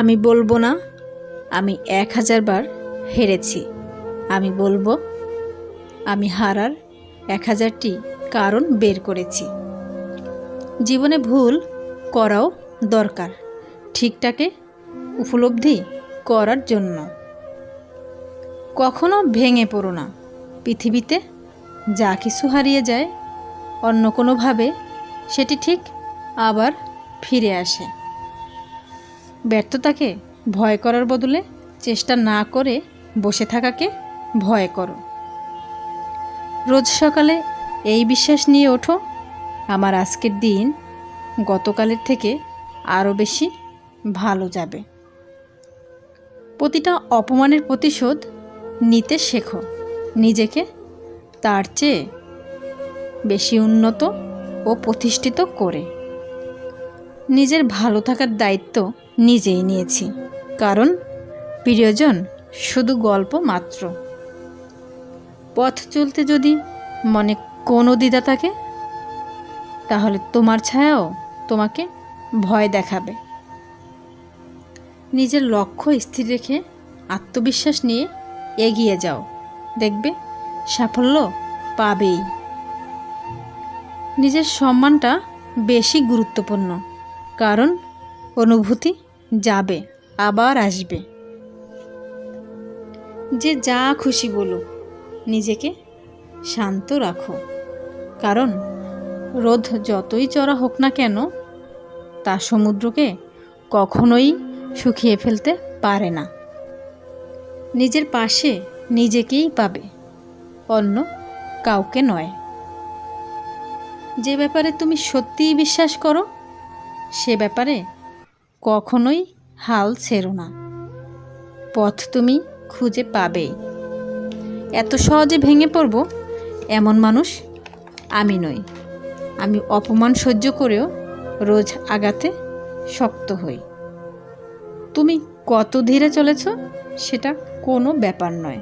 আমি বলব না, আমি এক হাজার বার হেরেছি। আমি বলব, আমি হারার এক হাজারটি কারণ বের করেছি। জীবনে ভুল করাও দরকার, ঠিকটাকে উপলব্ধি করার জন্য। কখনো ভেঙে পড়ো না, পৃথিবীতে যা কিছু হারিয়ে যায়, অন্য কোনোভাবে সেটি ঠিক আবার ফিরে আসে। ব্যর্থতাকে ভয় করার বদলে চেষ্টা না করে বসে থাকাকে ভয় করো। রোজ সকালে এই বিশ্বাস নিয়ে ওঠো, আমার আজকের দিন গতকালের থেকে আরও বেশি ভালো যাবে। প্রতিটা অপমানের প্রতিশোধ নিতে শেখো, নিজেকে তার চেয়ে বেশি উন্নত ও প্রতিষ্ঠিত করে। নিজের ভালো থাকার দায়িত্ব নিজেই নিয়েছি। কারণ প্রিয়জন শুধু গল্প মাত্র। পথ চলতে যদি মনে কোনো দ্বিধা থাকে, তাহলে তোমার ছায়াও তোমাকে ভয় দেখাবে। নিজের লক্ষ্য স্থির রেখে আত্মবিশ্বাস নিয়ে এগিয়ে যাও। দেখবে সাফল্য পাবেই। নিজের সম্মানটা বেশি গুরুত্বপূর্ণ। কারণ অনুভূতি যাবে, আবার আসবে। যে যা খুশি বলো নিজেকে শান্ত রাখো। কারণ রোদ যতই চড়া হোক না কেন, তা সমুদ্রকে কখনোই শুকিয়ে ফেলতে পারে না। নিজের পাশে নিজেকেই পাবে, অন্য কাউকে নয়। যে ব্যাপারে তুমি সত্যিই বিশ্বাস করো সে ব্যাপারে কখনোই হাল ছেড়ো না। পথ তুমি খুঁজে পাবে। এত সহজে ভেঙে পড়ব, এমন মানুষ আমি নই। আমি অপমান সহ্য করেও রোজ আগাতে শক্ত হই। তুমি কত ধীরে চলেছ, সেটা কোনো ব্যাপার নয়।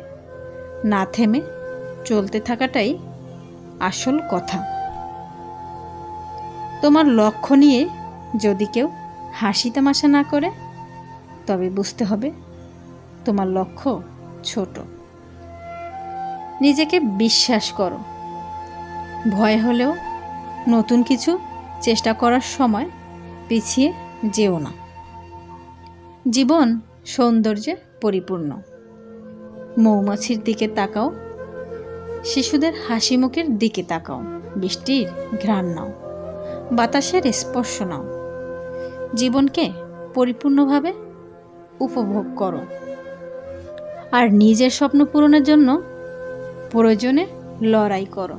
না থেমে চলতে থাকাটাই আসল কথা। তোমার লক্ষ্য নিয়ে যদি কেউ হাসি তামাশা না করে, তবে বুঝতে হবে তোমার লক্ষ্য ছোট। নিজেকে বিশ্বাস করো। ভয় হলেও নতুন কিছু চেষ্টা করার সময় পিছিয়ে যেও না। জীবন সৌন্দর্যে পরিপূর্ণ। মৌমাছির দিকে তাকাও, শিশুদের হাসি মুখের দিকে তাকাও। বৃষ্টির ঘ্রাণ নাও। বাতাসের স্পর্শ নাও। জীবনকে পরিপূর্ণভাবে উপভোগ করো। আর নিজের স্বপ্ন পূরণের জন্য প্রয়োজনে লড়াই করো।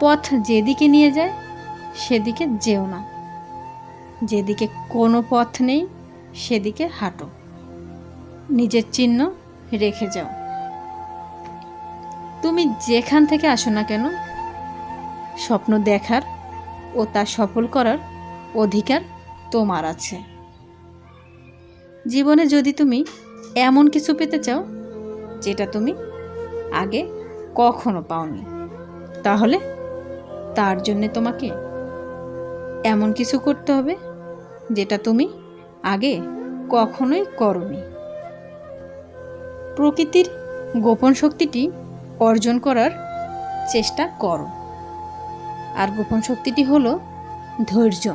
পথ যেদিকে নিয়ে যায়, সেদিকে যেও না। যেদিকে কোনো পথ নেই, সেদিকে হাঁটো। নিজের চিহ্ন রেখে যাও। তুমি যেখান থেকে আসো না কেন, স্বপ্ন দেখার ও তা সফল করার অধিকার তোমার আছে। জীবনে যদি তুমি এমন কিছু পেতে চাও, যেটা তুমি আগে কখনো পাওনি, তাহলে তার জন্য তোমাকে এমন কিছু করতে হবে, যেটা তুমি আগে কখনোই করনি। প্রকৃতির গোপন শক্তিটি অর্জন করার চেষ্টা করো। আর গোপন শক্তিটি হলো ধৈর্য।